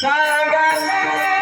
Sangale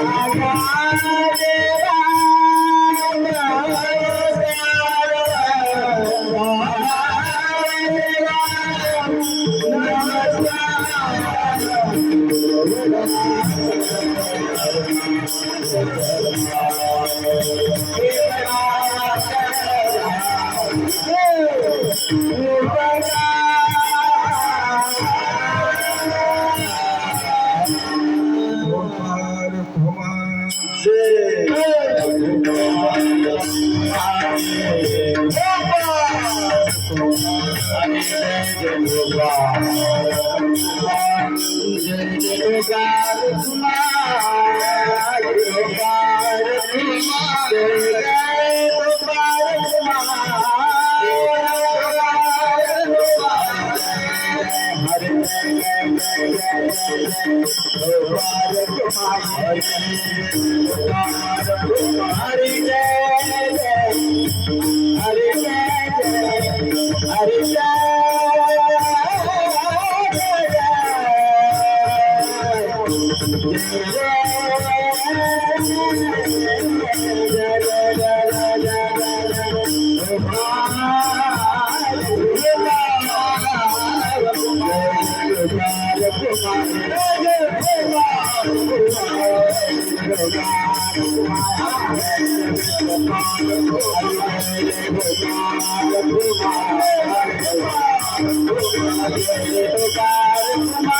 আমার Hare Hare Hare Hare Kumar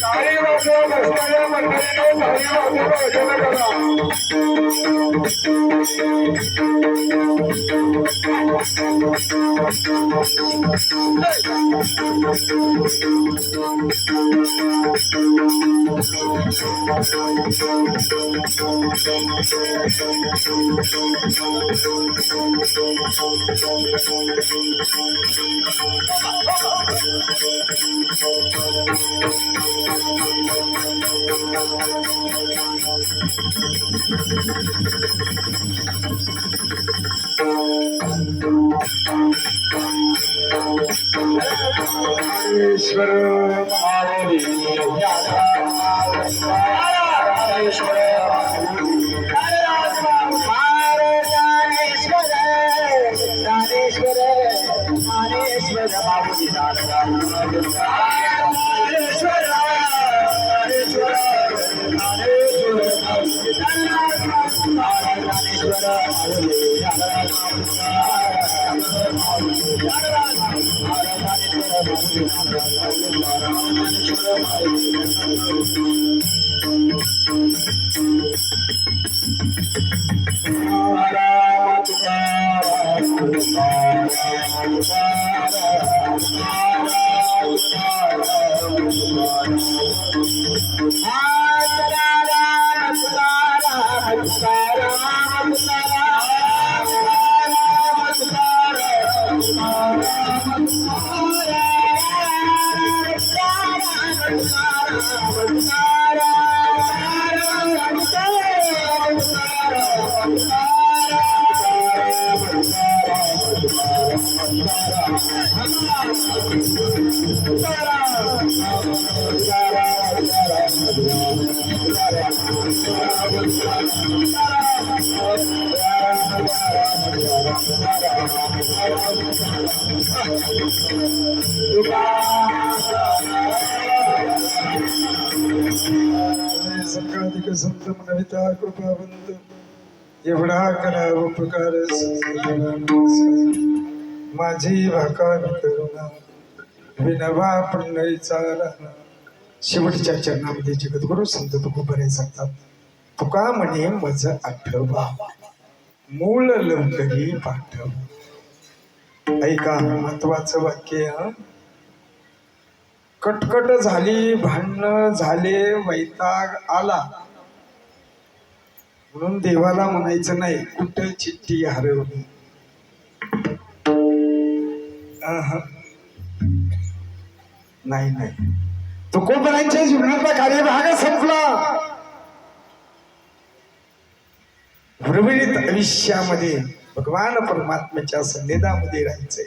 काही वर्ष बसणाऱ्या मंडळीने काही वर्ष भजन करा ईश्वर Swarup संत मनविता कृपावंत एवढा करा उपकार माझी भाका करुणा विनवा पंढरीचा राणा शेवटच्या चरणामध्ये जगद्गुरु संत तुकोबरे सांगतात तुका म्हणे मज आठवा मूळ लवकरी पाठव। ऐका महत्वाचं वाक्य कटकट झाली भांडणं झाले वैताग आला म्हणून देवाला म्हणायचं नाही कुठं चिठ्ठी हरवली? नाही नाही. नाही तुकोबरांच्या जीवनातला कार्यभाग संपला. उर्वरित आयुष्यामध्ये भगवान परमात्म्याच्या संदेदामध्ये राहायचंय.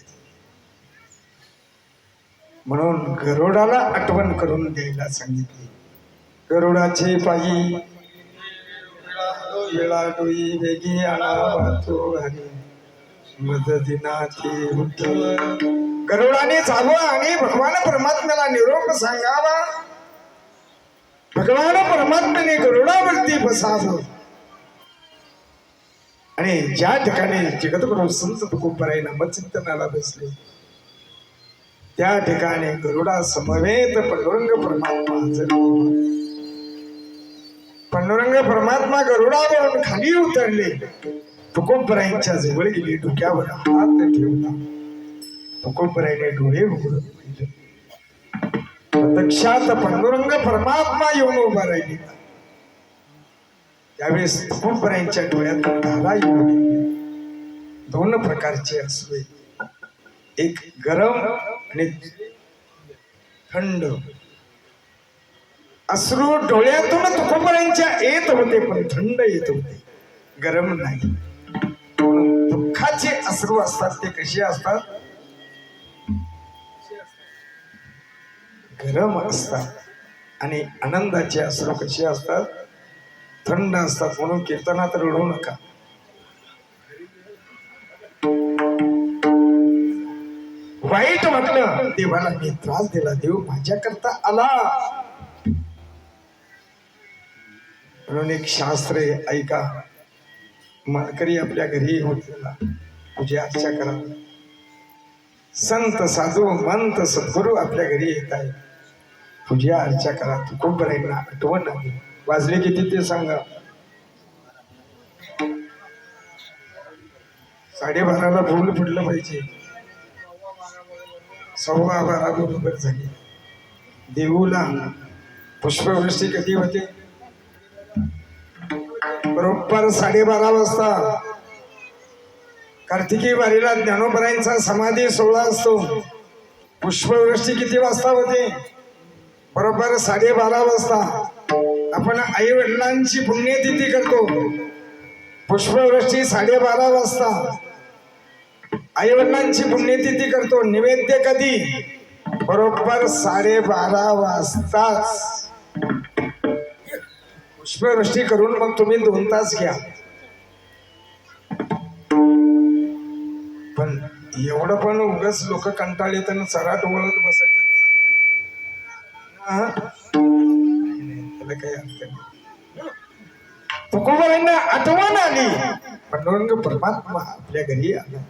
म्हणून गरुडाला आठवण करून द्यायला सांगितली. गरुडाचे पायी वेळा वेगी आला वाहतो हरी मददिनाथे उद्धव गरुडाने जावं आणि भगवान परमात्म्याला निरोप सांगावा. भगवान परमात्म्याने गरुडावरती बसावं. आणि ज्या ठिकाणी जगतगुरु संत तुकोबराय नामचिंतनाला बसले त्या ठिकाणी गरुडा समवेत पांडुरंग परमात्मा हजर पांडुरंग परमात्मा गरुडावरून खाली उतरले. तुकोबरायांच्या जवळ गेली डोक्यावर हात ठेवला. तुकोबरायने डोळे उघडून प्रत्यक्षात पांडुरंग परमात्मा येऊन उभा राहिली. त्यावेळेस तुकोबरायांच्या डोळ्यात धारा येऊन दोन प्रकारचे असवे. एक गरम आणि थंड. अश्रू डोळ्यातून तुकोबरांच्या येत होते पण थंड येत होते. गरम नाही. दुःखाचे अश्रू असतात ते कसे असतात? गरम असतात आणि आनंदाचे अश्रू कसे असतात? थंड असतात म्हणून कीर्तनात रडू नका. वाईट वाटलं देवाला मी त्रास दिला देव माझ्याकरता आला. म्हणून एक शास्त्र आहे ऐका. मालकरी आपल्या घरी होतेला पूजा अर्चा करा. संत साधू मंत सद्गुरू आपल्या घरी येत आहे पूजा अर्चा करा. तुकोबराईंना आठवण आली वाजले किती ते सांगा. साडेबाराला फुल फुटलं पाहिजे. सव्वा बारा बरोबर झाली. देऊला पुष्पवृष्टी कधी होते? बरोबर साडेबारा वाजता. कार्तिकी वारीला ज्ञानोबरायांचा समाधी सोहळा असतो. पुष्पवृष्टी किती वाजता होते? बरोबर साडेबारा वाजता. आपण आई वडिलांची पुण्यतिथी करतो. पुष्पवृष्टी साडेबारा वाजता. आई वडिलांची पुण्यतिथी करतो. निवेद्य कधी? बरोबर साडेबारा वाजताच. पुष्पवृष्टी करून मग तुम्ही दोन तास घ्या. पण एवढं पण उगाच लोक कंटाळ येताना चराट वळत बसायचं हा? काही अर्थ नाही. तुकोबारांना आठवण आली. पांडुरंग परमात्मा आपल्या घरी आला.